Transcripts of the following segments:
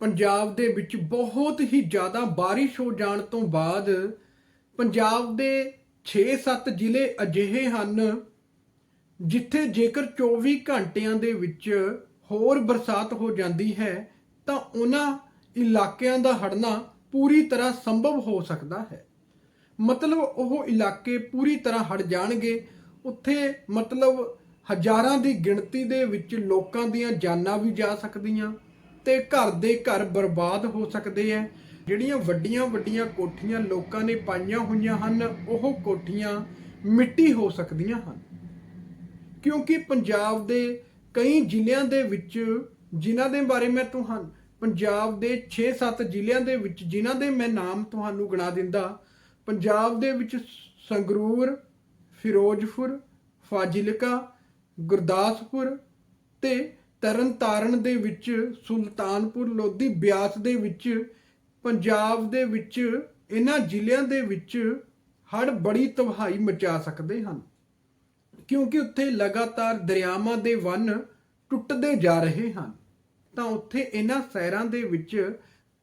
ਪੰਜਾਬ ਦੇ ਵਿੱਚ ਬਹੁਤ ਹੀ ਜ਼ਿਆਦਾ ਬਾਰਿਸ਼ ਹੋ ਜਾਣ ਤੋਂ ਬਾਅਦ ਪੰਜਾਬ ਦੇ 6-7 ਜ਼ਿਲ੍ਹੇ ਅਜਿਹੇ ਹਨ ਜਿੱਥੇ ਜੇਕਰ 24 ਘੰਟਿਆਂ ਦੇ ਵਿੱਚ ਹੋਰ ਬਰਸਾਤ ਹੋ ਜਾਂਦੀ ਹੈ, ਤਾਂ ਉਹਨਾਂ ਇਲਾਕਿਆਂ ਦਾ ਹੜਨਾ ਪੂਰੀ ਤਰ੍ਹਾਂ ਸੰਭਵ ਹੋ ਸਕਦਾ ਹੈ। ਮਤਲਬ ਉਹ ਇਲਾਕੇ ਪੂਰੀ ਤਰ੍ਹਾਂ ਹੜ ਜਾਣਗੇ। ਉੱਥੇ ਮਤਲਬ ਹਜ਼ਾਰਾਂ ਦੀ ਗਿਣਤੀ ਦੇ ਵਿੱਚ ਲੋਕਾਂ ਦੀਆਂ ਜਾਨਾਂ ਵੀ ਜਾ ਸਕਦੀਆਂ। ਤੇ ਘਰ ਦੇ ਘਰ ਬਰਬਾਦ ਹੋ ਸਕਦੇ ਐ ਜਿਹੜੀਆਂ ਵੱਡੀਆਂ ਵੱਡੀਆਂ ਕੋਠੀਆਂ ਲੋਕਾਂ ਨੇ ਪਾਈਆਂ ਹੋਈਆਂ ਹਨ, ਉਹ ਕੋਠੀਆਂ ਮਿੱਟੀ ਹੋ ਸਕਦੀਆਂ ਹਨ। ਕਿਉਂਕਿ ਪੰਜਾਬ ਦੇ ਕਈ ਜ਼ਿਲ੍ਹਿਆਂ ਦੇ ਵਿੱਚ, ਜਿਨ੍ਹਾਂ ਦੇ ਬਾਰੇ ਮੈਂ ਤੁਹਾਨੂੰ, ਪੰਜਾਬ ਦੇ 6-7 ਜ਼ਿਲ੍ਹਿਆਂ ਦੇ ਵਿੱਚ ਜਿਨ੍ਹਾਂ ਦੇ ਮੈਂ ਨਾਮ ਤੁਹਾਨੂੰ ਗਿਣਾ ਦਿੰਦਾ, ਪੰਜਾਬ ਦੇ ਵਿੱਚ ਸੰਗਰੂਰ, ਫਿਰੋਜ਼ਪੁਰ, ਫਾਜ਼ਿਲਕਾ, ਗੁਰਦਾਸਪੁਰ ਤੇ ਤਰਨਤਾਰਨ ਦੇ ਵਿੱਚ, ਸੁਲਤਾਨਪੁਰ ਲੋਧੀ, ਬਿਆਸ ਦੇ ਵਿੱਚ, ਪੰਜਾਬ ਦੇ ਵਿੱਚ, ਇਹਨਾਂ ਜ਼ਿਲ੍ਹਿਆਂ ਦੇ ਵਿੱਚ ਹੜ੍ਹ ਬੜੀ ਤਬਾਹੀ ਮਚਾ ਸਕਦੇ ਹਨ। ਕਿਉਂਕਿ ਉੱਥੇ ਲਗਾਤਾਰ ਦਰਿਆਵਾਂ ਦੇ ਵੰਨ ਟੁੱਟਦੇ ਜਾ ਰਹੇ ਹਨ। ਤਾਂ ਉੱਥੇ ਇਹਨਾਂ ਸ਼ਹਿਰਾਂ ਦੇ ਵਿੱਚ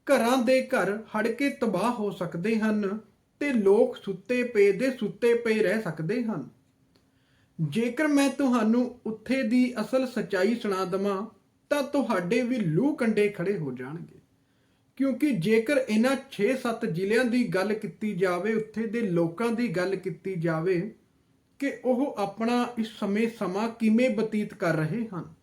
ਘਰਾਂ ਦੇ ਘਰ ਹੜ ਕੇ ਤਬਾਹ ਹੋ ਸਕਦੇ ਹਨ ਤੇ ਲੋਕ ਸੁੱਤੇ ਪਏ ਦੇ ਸੁੱਤੇ ਪਏ ਰਹਿ ਸਕਦੇ ਹਨ। ਜੇਕਰ ਮੈਂ ਤੁਹਾਨੂੰ ਉੱਥੇ ਦੀ ਅਸਲ ਸਚਾਈ ਸੁਣਾ ਦਵਾਂ, ਤਾਂ ਤੁਹਾਡੇ ਵੀ ਲੂ ਕੰਡੇ ਖੜੇ ਹੋ ਜਾਣਗੇ। ਕਿਉਂਕਿ ਜੇਕਰ ਇਹਨਾਂ 6-7 ਜ਼ਿਲ੍ਹਿਆਂ ਦੀ ਗੱਲ ਕੀਤੀ ਜਾਵੇ, ਉੱਥੇ ਦੇ ਲੋਕਾਂ ਦੀ ਗੱਲ ਕੀਤੀ ਜਾਵੇ, ਕਿ ਉਹ ਆਪਣਾ ਇਸ ਸਮੇਂ ਸਮਾਂ ਕਿਵੇਂ ਬਤੀਤ ਕਰ ਰਹੇ ਹਨ,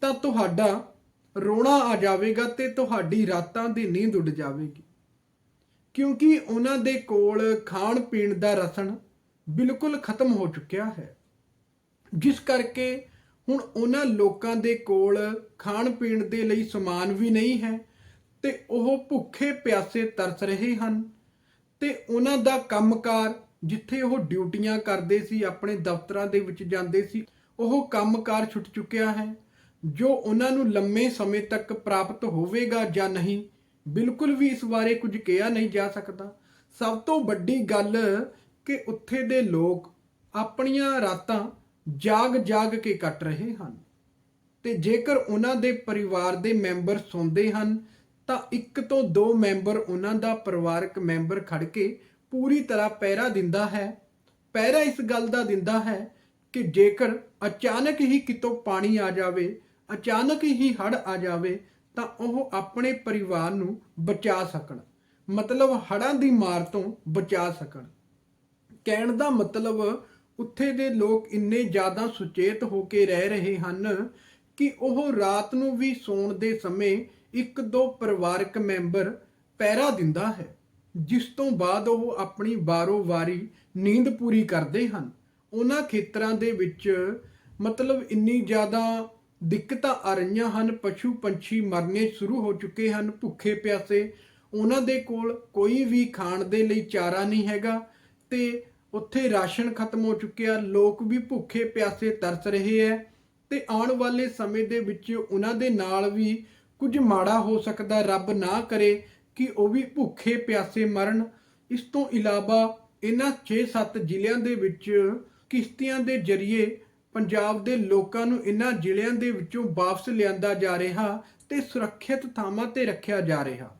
ਤਾਂ ਤੁਹਾਡਾ ਰੋਣਾ ਆ ਜਾਵੇਗਾ ਤੇ ਤੁਹਾਡੀ ਰਾਤਾਂ ਦੀ ਨੀਂਦ ਉੱਡ ਜਾਵੇਗੀ। ਕਿਉਂਕਿ ਉਹਨਾਂ ਦੇ ਕੋਲ ਖਾਣ ਪੀਣ ਦਾ ਰਸਣ ਬਿਲਕੁਲ ਖਤਮ ਹੋ ਚੁੱਕਿਆ ਹੈ। ਜਿਸ ਕਰਕੇ ਹੁਣ ਉਹਨਾਂ ਲੋਕਾਂ ਦੇ ਕੋਲ ਖਾਣ ਪੀਣ ਦੇ ਲਈ ਸਮਾਨ ਵੀ ਨਹੀਂ ਹੈ ਤੇ ਉਹ ਭੁੱਖੇ ਪਿਆਸੇ ਤਰਸ ਰਹੇ ਹਨ ਤੇ ਉਹਨਾਂ ਦਾ ਕੰਮਕਾਰ ਜਿੱਥੇ ਉਹ ਡਿਊਟੀਆਂ ਕਰਦੇ ਸੀ, ਆਪਣੇ ਦਫ਼ਤਰਾਂ ਦੇ ਵਿੱਚ ਜਾਂਦੇ ਸੀ, ਉਹ ਕੰਮਕਾਰ ਛੁੱਟ ਚੁੱਕਿਆ ਹੈ। ਜੋ ਉਹਨਾਂ ਨੂੰ ਲੰਮੇ ਸਮੇਂ ਤੱਕ ਪ੍ਰਾਪਤ ਹੋਵੇਗਾ ਜਾਂ ਨਹੀਂ, ਬਿਲਕੁਲ ਵੀ ਇਸ ਬਾਰੇ ਕੁਝ ਕਿਹਾ ਨਹੀਂ ਜਾ ਸਕਦਾ। ਸਭ ਤੋਂ ਵੱਡੀ ਗੱਲ ਕਿ ਉੱਥੇ ਦੇ ਲੋਕ ਆਪਣੀਆਂ ਰਾਤਾਂ ਜਾਗ-ਜਾਗ ਕੇ ਕੱਟ ਰਹੇ ਹਨ। ਤੇ ਜੇਕਰ ਉਹਨਾਂ ਦੇ ਪਰਿਵਾਰ ਦੇ ਮੈਂਬਰ ਸੌਂਦੇ ਹਨ, ਤਾਂ ਇੱਕ ਤੋਂ ਦੋ ਮੈਂਬਰ ਉਹਨਾਂ ਦਾ ਪਰਿਵਾਰਕ ਮੈਂਬਰ ਖੜ ਕੇ ਪੂਰੀ ਤਰ੍ਹਾਂ ਪਹਿਰਾ ਦਿੰਦਾ ਹੈ। ਪਹਿਰਾ ਇਸ ਗੱਲ ਦਾ ਦਿੰਦਾ ਹੈ ਕਿ ਜੇਕਰ ਅਚਾਨਕ ਹੀ ਕਿਤੋਂ ਪਾਣੀ ਆ ਜਾਵੇ, ਅਚਾਨਕ ਹੀ ਹੜ੍ਹ ਆ ਜਾਵੇ, ਤਾਂ ਉਹ ਆਪਣੇ ਪਰਿਵਾਰ ਨੂੰ ਬਚਾ ਸਕਣ। ਮਤਲਬ ਹੜ੍ਹਾਂ ਦੀ ਮਾਰ ਤੋਂ ਬਚਾ ਸਕਣ। ਕਹਿਣ ਦਾ ਮਤਲਬ ਉੱਥੇ ਦੇ ਲੋਕ ਇੰਨੇ ਜ਼ਿਆਦਾ ਸੁਚੇਤ ਹੋ ਕੇ ਰਹਿ ਰਹੇ ਹਨ ਕਿ ਉਹ ਰਾਤ ਨੂੰ ਵੀ ਸੌਣ ਦੇ ਸਮੇਂ ਇੱਕ ਦੋ ਪਰਿਵਾਰਕ ਮੈਂਬਰ ਪਹਿਰਾ ਦਿੰਦਾ ਹੈ, ਜਿਸ ਤੋਂ ਬਾਅਦ ਉਹ ਆਪਣੀ ਬਾਰੋ-ਵਾਰੀ ਨੀਂਦ ਪੂਰੀ ਕਰਦੇ ਹਨ। ਉਹਨਾਂ ਖੇਤਰਾਂ ਦੇ ਵਿੱਚ ਮਤਲਬ ਇੰਨੀ ਜ਼ਿਆਦਾ ਦਿੱਕਤਾਂ ਆ ਰਹੀਆਂ ਹਨ, ਪਸ਼ੂ ਪੰਛੀ ਮਰਨੇ ਸ਼ੁਰੂ ਹੋ ਚੁੱਕੇ ਹਨ, ਭੁੱਖੇ ਪਿਆਸੇ। ਉਹਨਾਂ ਦੇ ਕੋਲ ਕੋਈ ਵੀ ਖਾਣ ਦੇ ਲਈ ਚਾਰਾ ਨਹੀਂ ਹੈਗਾ ਤੇ ਉੱਥੇ ਰਾਸ਼ਨ ਖਤਮ ਹੋ ਚੁੱਕਿਆ, ਲੋਕ ਵੀ ਭੁੱਖੇ ਪਿਆਸੇ ਤਰਸ ਰਹੇ ਐ ਤੇ ਆਉਣ ਵਾਲੇ ਸਮੇਂ ਦੇ ਵਿੱਚ ਉਹਨਾਂ ਦੇ ਨਾਲ ਵੀ ਕੁਝ ਮਾੜਾ ਹੋ ਸਕਦਾ, ਰੱਬ ਨਾ ਕਰੇ ਕਿ ਉਹ ਵੀ ਭੁੱਖੇ ਪਿਆਸੇ ਮਰਨ। ਇਸ ਤੋਂ ਇਲਾਵਾ ਇਹਨਾਂ 6-7 ਜ਼ਿਲ੍ਹਿਆਂ ਦੇ ਵਿੱਚ ਕਿਸ਼ਤੀਆਂ ਦੇ ਜ਼ਰੀਏ ਪੰਜਾਬ ਦੇ ਲੋਕਾਂ ਨੂੰ ਇਹਨਾਂ ਜ਼ਿਲ੍ਹਿਆਂ ਦੇ ਵਿੱਚੋਂ ਵਾਪਸ ਲਿਆਂਦਾ ਜਾ ਰਿਹਾ ਤੇ ਸੁਰੱਖਿਅਤ ਥਾਵਾਂ ਤੇ ਰੱਖਿਆ ਜਾ ਰਿਹਾ।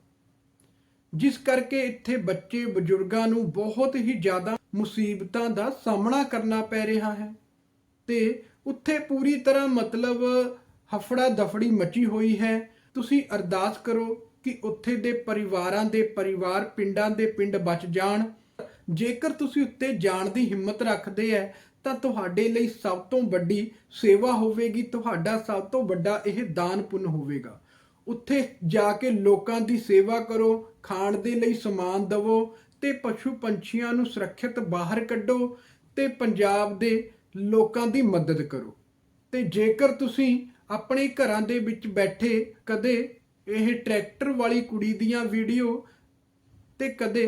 ਜਿਸ ਕਰਕੇ ਇੱਥੇ ਬੱਚੇ, ਬਜ਼ੁਰਗਾਂ ਨੂੰ ਬਹੁਤ ਹੀ ਜ਼ਿਆਦਾ ਮੁਸੀਬਤਾਂ ਦਾ ਸਾਹਮਣਾ ਕਰਨਾ ਪੈ ਰਿਹਾ ਹੈ। ਤੇ ਉੱਥੇ ਪੂਰੀ ਤਰ੍ਹਾਂ ਮਤਲਬ ਹਫੜਾ ਦਫੜੀ ਮਚੀ ਹੋਈ ਹੈ। ਤੁਸੀਂ ਅਰਦਾਸ ਕਰੋ ਕਿ ਉੱਥੇ ਦੇ ਪਰਿਵਾਰਾਂ ਦੇ ਪਰਿਵਾਰ, ਪਿੰਡਾਂ ਦੇ ਪਿੰਡ ਬਚ ਜਾਣ। ਜੇਕਰ ਤੁਸੀਂ ਉੱਤੇ ਜਾਣ ਦੀ ਹਿੰਮਤ ਰੱਖਦੇ ਐ, ਤਾਂ ਤੁਹਾਡੇ ਲਈ ਸਭ ਤੋਂ ਵੱਡੀ ਸੇਵਾ ਹੋਵੇਗੀ। ਤੁਹਾਡਾ ਸਭ ਤੋਂ ਵੱਡਾ ਇਹ ਦਾਨ ਪੁੰਨ ਹੋਵੇਗਾ। ਉੱਥੇ ਜਾ ਕੇ ਲੋਕਾਂ ਦੀ ਸੇਵਾ ਕਰੋ, ਖਾਣ ਦੇ ਲਈ ਸਮਾਨ ਦਵੋ ਤੇ ਪਸ਼ੂ ਪੰਛੀਆਂ ਨੂੰ ਸੁਰੱਖਿਅਤ ਬਾਹਰ ਕੱਢੋ ਤੇ ਪੰਜਾਬ ਦੇ ਲੋਕਾਂ ਦੀ ਮਦਦ ਕਰੋ। ਤੇ ਜੇਕਰ ਤੁਸੀਂ ਆਪਣੇ ਘਰਾਂ ਦੇ ਵਿੱਚ ਬੈਠੇ ਕਦੇ ਇਹ ਟਰੈਕਟਰ ਵਾਲੀ ਕੁੜੀ ਦੀਆਂ ਵੀਡੀਓ ਤੇ ਕਦੇ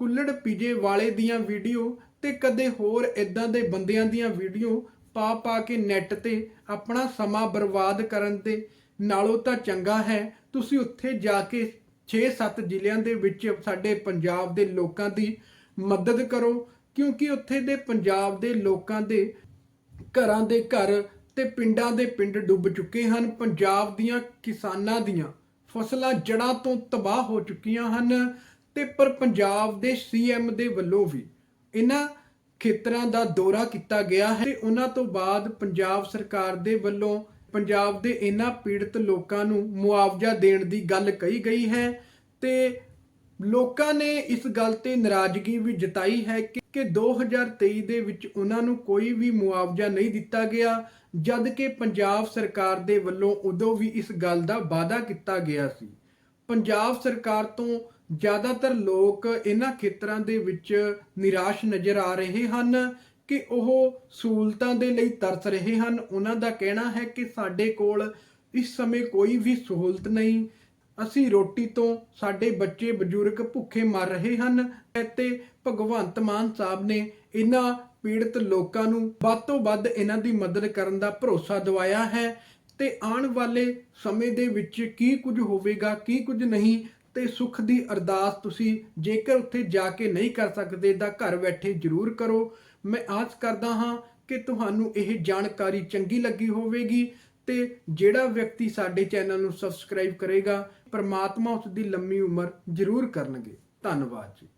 ਕੁੱਲੜ ਪੀਜੇ ਵਾਲੇ ਦੀਆਂ ਵੀਡੀਓ ਤੇ ਕਦੇ ਹੋਰ ਇਦਾਂ ਦੇ ਬੰਦਿਆਂ ਦੀਆਂ ਵੀਡੀਓ ਪਾ ਪਾ ਕੇ ਨੈਟ ਤੇ ਆਪਣਾ ਸਮਾਂ ਬਰਬਾਦ ਕਰਨ 'ਤੇ ਨਾਲੋਂ ਤਾਂ ਚੰਗਾ ਹੈ, ਤੁਸੀਂ ਉੱਥੇ ਜਾ ਕੇ 6-7 ਜ਼ਿਲ੍ਹਿਆਂ ਦੇ ਵਿੱਚ ਸਾਡੇ ਪੰਜਾਬ ਦੇ ਲੋਕਾਂ ਦੀ ਮਦਦ ਕਰੋ, ਕਿਉਂਕਿ ਉੱਥੇ ਦੇ ਪੰਜਾਬ ਦੇ ਲੋਕਾਂ ਦੇ ਘਰਾਂ ਦੇ ਘਰ ਤੇ ਪਿੰਡਾਂ ਦੇ ਪਿੰਡ ਡੁੱਬ ਚੁੱਕੇ ਹਨ। ਪੰਜਾਬ ਦੀਆਂ ਕਿਸਾਨਾਂ ਦੀਆਂ ਫਸਲਾਂ ਜੜਾਂ ਤੋਂ ਤਬਾਹ ਹੋ ਚੁੱਕੀਆਂ ਹਨ ਤੇ ਪਰ ਪੰਜਾਬ ਦੇ ਸੀਐਮ ਦੇ ਵੱਲੋਂ ਵੀ ਇਹਨਾਂ ਖੇਤਰਾਂ ਦਾ ਦੌਰਾ ਕੀਤਾ ਗਿਆ ਹੈ ਤੇ ਉਹਨਾਂ ਤੋਂ ਬਾਅਦ ਪੰਜਾਬ ਸਰਕਾਰ ਦੇ ਵੱਲੋਂ ਪੰਜਾਬ ਦੇ ਇਹਨਾਂ ਪੀੜਤ ਲੋਕਾਂ ਨੂੰ ਮੁਆਵਜ਼ਾ ਦੇਣ ਦੀ ਗੱਲ ਕਹੀ ਗਈ ਹੈ ਤੇ ਲੋਕਾਂ ਨੇ ਇਸ ਗੱਲ ਤੇ ਨਾਰਾਜ਼ਗੀ ਵੀ ਜਤਾਈ ਹੈ ਕਿ ਕਿ 2023 ਦੇ ਵਿੱਚ ਉਹਨਾਂ ਨੂੰ ਕੋਈ ਵੀ ਮੁਆਵਜ਼ਾ ਨਹੀਂ ਦਿੱਤਾ ਗਿਆ, ਜਦ ਕਿ ਪੰਜਾਬ ਸਰਕਾਰ ਦੇ ਵੱਲੋਂ ਉਦੋਂ ਵੀ ਇਸ ਗੱਲ ਦਾ ਵਾਅਦਾ ਕੀਤਾ ਗਿਆ ਸੀ। ਪੰਜਾਬ ਸਰਕਾਰ ਤੋਂ ਜ਼ਿਆਦਾਤਰ ਲੋਕ ਇਹਨਾਂ ਖੇਤਰਾਂ ਦੇ ਵਿੱਚ ਨਿਰਾਸ਼ ਨਜ਼ਰ ਆ ਰਹੇ ਹਨ ਕਿ ਉਹ ਸਹੂਲਤਾਂ ਦੇ ਲਈ ਤਰਸ ਰਹੇ ਹਨ। ਉਹਨਾਂ ਦਾ ਕਹਿਣਾ ਹੈ ਕਿ ਸਾਡੇ ਕੋਲ ਇਸ ਸਮੇਂ ਕੋਈ ਵੀ ਸਹੂਲਤ ਨਹੀਂ। ਅਸੀਂ ਰੋਟੀ ਤੋਂ ਸਾਡੇ ਬੱਚੇ ਬਜ਼ੁਰਗ ਭੁੱਖੇ ਮਰ ਰਹੇ ਹਨ ਅਤੇ ਭਗਵੰਤ ਮਾਨ ਸਾਹਿਬ ਨੇ ਇਹਨਾਂ ਪੀੜਤ ਲੋਕਾਂ ਨੂੰ ਵੱਧ ਤੋਂ ਵੱਧ ਇਹਨਾਂ ਦੀ ਮਦਦ ਕਰਨ ਦਾ ਭਰੋਸਾ ਦਿਵਾਇਆ ਹੈ ਤੇ ਆਉਣ ਵਾਲੇ ਸਮੇਂ ਦੇ ਵਿੱਚ ਕੀ ਕੁਝ ਹੋਵੇਗਾ, ਕੀ ਕੁਝ ਨਹੀਂ ਤੇ ਸੁੱਖ ਦੀ ਅਰਦਾਸ ਤੁਸੀਂ ਜੇਕਰ ਉੱਥੇ ਜਾ ਕੇ ਨਹੀਂ ਕਰ ਸਕਦੇ ਤਾਂ ਘਰ ਬੈਠੇ ਜ਼ਰੂਰ ਕਰੋ। ਮੈਂ ਆਸ ਕਰਦਾ ਹਾਂ ਕਿ ਤੁਹਾਨੂੰ ਇਹ ਜਾਣਕਾਰੀ ਚੰਗੀ ਲੱਗੀ ਹੋਵੇਗੀ ਤੇ ਜਿਹੜਾ ਵਿਅਕਤੀ ਸਾਡੇ ਚੈਨਲ ਨੂੰ ਸਬਸਕ੍ਰਾਈਬ ਕਰੇਗਾ, ਪਰਮਾਤਮਾ ਉਸ ਦੀ ਲੰਮੀ ਉਮਰ ਜ਼ਰੂਰ ਕਰਨਗੇ। ਧੰਨਵਾਦ ਜੀ।